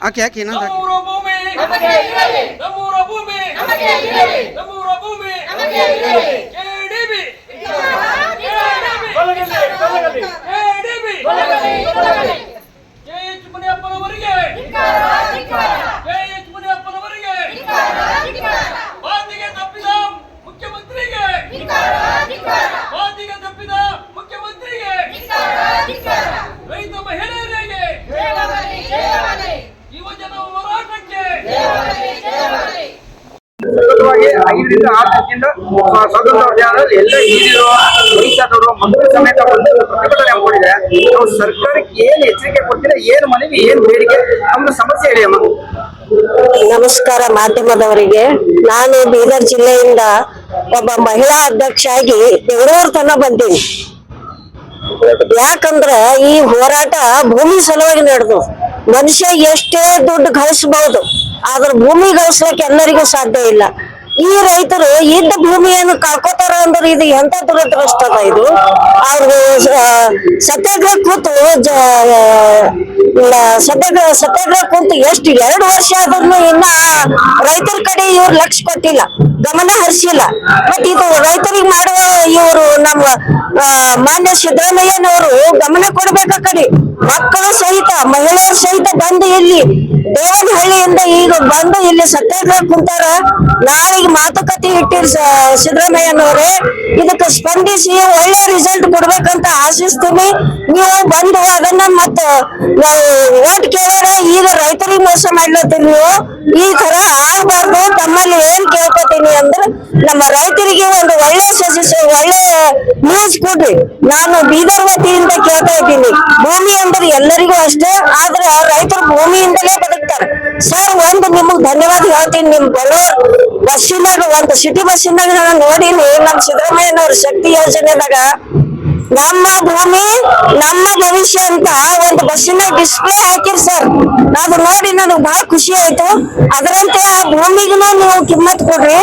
આખી આખી ના થાય ಐದರಿಂದ ಆರು ದಿನದಿಂದ ಸ್ವಾತಂತ್ರ್ಯ ಅಭಿಯಾನದಲ್ಲಿ ಎಲ್ಲ ಹಿರಿಯರು ಮಕ್ಕಳ ಸಮೇತ ಬಂದು ಪ್ರತಿಭಟನೆ ಹಮ್ಮಿಕೊಂಡಿದೆ ನಾವು ಸರ್ಕಾರಕ್ಕೆ ಏನು ಎಚ್ಚರಿಕೆ ಕೊಡ್ತೀರಾ, ಏನು ಮನವಿ, ಏನ್ ಬೇಡಿಕೆ? ನಮ್ಮ ಸಮಸ್ಯೆ ಹೇಳಿ ಅಮ್ಮ. ನಮಸ್ಕಾರ ಮಾಧ್ಯಮದವರಿಗೆ. ನಾನು ಬೀದರ್ ಜಿಲ್ಲೆಯಿಂದ ಒಬ್ಬ ಮಹಿಳಾ ಅಧ್ಯಕ್ಷ ಆಗಿ ಬೆಂಗಳೂರು ತನಕ ಬಂದೀನಿ. ಯಾಕಂದ್ರ ಈ ಹೋರಾಟ ಭೂಮಿ ಸಲುವಾಗಿ ನಡೆದು ಮನುಷ್ಯ ಎಷ್ಟೇ ದುಡ್ಡು ಗಳಿಸಬಹುದು ಆದ್ರೆ ಭೂಮಿ ಗಳಿಸ್ಲಿಕ್ಕೆ ಎಲ್ಲರಿಗೂ ಸಾಧ್ಯ ಇಲ್ಲ. ಈ ರೈತರು ಇದ್ದ ಭೂಮಿಯನ್ನು ಕಳ್ಕೊತಾರ ಅಂದ್ರೆ ಇದು ಎಂತ ದುರದೃಷ್ಟ ಅದ ಇದು? ಅವ್ರು ಆ, ಸತ್ಯಾಗ್ರಹ ಕೂತು ಸತ್ಯಾಗ್ರಹ ಸತ್ಯಾಗ್ರಹ ಕೂತು ಎಷ್ಟು ಎರಡು ವರ್ಷ ಆದ್ರೂ ಇನ್ನ ರೈತರ ಕಡೆ ಇವ್ರು ಲಕ್ಷ ಕೊಟ್ಟಿಲ್ಲ ಗಮನ ಹರಿಸಿಲ್ಲ. ಮತ್ ಇದು ರೈತರಿಗೆ ಮಾಡುವ ಇವರು ನಮ್ಮ ಮಾನ್ಯ ಸಿದ್ದರಾಮಯ್ಯನವರು ಗಮನ ಕೊಡ್ಬೇಕ ಕಡೆ. ಮಕ್ಕಳು ಸಹಿತ ಮಹಿಳೆಯರು ಸಹಿತ ಬಂದು ಇಲ್ಲಿ ದೇವನಹಳ್ಳಿಯಿಂದ ಈಗ ಬಂದು ಇಲ್ಲಿ ಸತ್ಯಾಗ್ರಹ ಕುಂತಾರ ನಾಳೆಗೆ ಮಾತುಕತೆ ಇಟ್ಟಿರ್ ಸಿದ್ದರಾಮಯ್ಯನವರೇ, ಇದಕ್ಕೆ ಸ್ಪಂದಿಸಿ ಒಳ್ಳೆ ರಿಸಲ್ಟ್ ಕೊಡ್ಬೇಕಂತ ಆಶಿಸ್ತೀನಿ. ನೀವು ಬಂದು ಅದನ್ನ ಮತ್ತ ಓಟ್ ಕೇಳೋಣ, ಈಗ ರೈತರಿಗೆ ಮೋಸ ಮಾಡ್ಲತ್ತೀರಿ ನೀವು. ಈ ತರ ತಮ್ಮಲ್ಲಿ ಏನ್ ಕೇಳ್ಕೊತೀನಿ ಅಂದ್ರೆ ನಮ್ಮ ರೈತರಿಗೆ ಒಂದು ಒಳ್ಳೆ ಒಳ್ಳೆ ನ್ಯೂಸ್ ಕೊಡ್ರಿ. ನಾನು ಬೀದರ್ ವತಿಯಿಂದ ಕೇಳ್ತಾ ಇದ್ದೀನಿ. ಭೂಮಿ ಅಂದ್ರೆ ಎಲ್ಲರಿಗೂ ಅಷ್ಟೇ, ಆದ್ರೆ ಆ ರೈತರು ಭೂಮಿಯಿಂದಲೇ ಬದುಕ್ತಾರೆ. ಸರ್, ಒಂದು ನಿಮಗ್ ಧನ್ಯವಾದ ಹೇಳ್ತೀನಿ ನಿಮ್ ಬೆಂಗಳೂರು ಬಸ್ಸಿನಾಗ ಒಂದು ಸಿಟಿ ಬಸ್ಸಿನಾಗ ನಾನು ನೋಡೀನಿ ನಮ್ ಸಿದ್ದರಾಮಯ್ಯನವ್ರ ಶಕ್ತಿ ಯೋಜನೆದಾಗ ನಮ್ಮ ಭೂಮಿ ನಮ್ಮ ಭವಿಷ್ಯ ಅಂತ ಒಂದು ಬಸ್ಸಿನ ಡಿಸ್ಪ್ಲೇ ಹಾಕಿರ್ ಸರ್ ಅದು ನೋಡಿ ನನಗೆ ಬಹಳ ಖುಷಿ ಆಯ್ತು. ಅದರಂತೆ ಆ ಭೂಮಿಗೂ ನೀವು ಕಿಮ್ಮತ್ ಕೊಡ್ರಿ.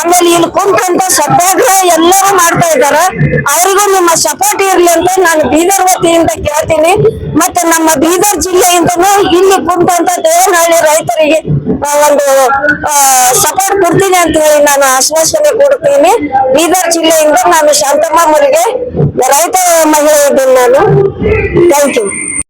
ಆಮೇಲೆ ಇಲ್ಲಿ ಕುಂತ ಸತ್ಯಾಗ್ರಹ ಎಲ್ಲರೂ ಮಾಡ್ತಾ ಇದ್ದಾರೆ. ಅವರಿಗೂ ನಿಮ್ಮ ಸಪೋರ್ಟ್ ಇರ್ಲಿ ಅಂತ ನಾನು ಬೀದರ್ ವತಿಯಿಂದ ಕೇಳ್ತೀನಿ. ಮತ್ತೆ ನಮ್ಮ ಬೀದರ್ ಜಿಲ್ಲೆಯಿಂದನೂ ಇಲ್ಲಿ ಕುಂತ ದೇವನಹಳ್ಳಿ ರೈತರಿಗೆ ಒಂದು ಸಪೋರ್ಟ್ ಕೊಡ್ತೀನಿ ಅಂತ ಹೇಳಿ ನಾನು ಆಶ್ವಾಸನೆ ಕೊಡ್ತೀನಿ. ಬೀದರ್ ಜಿಲ್ಲೆಯಿಂದ ನಾನು ಶಾಂತಮ್ಮ ಮುರಿಗೆ ರೈತ ಮಹಿಳೆ ಇದ್ದೀನಿ ನಾನು ಥ್ಯಾಂಕ್ ಯು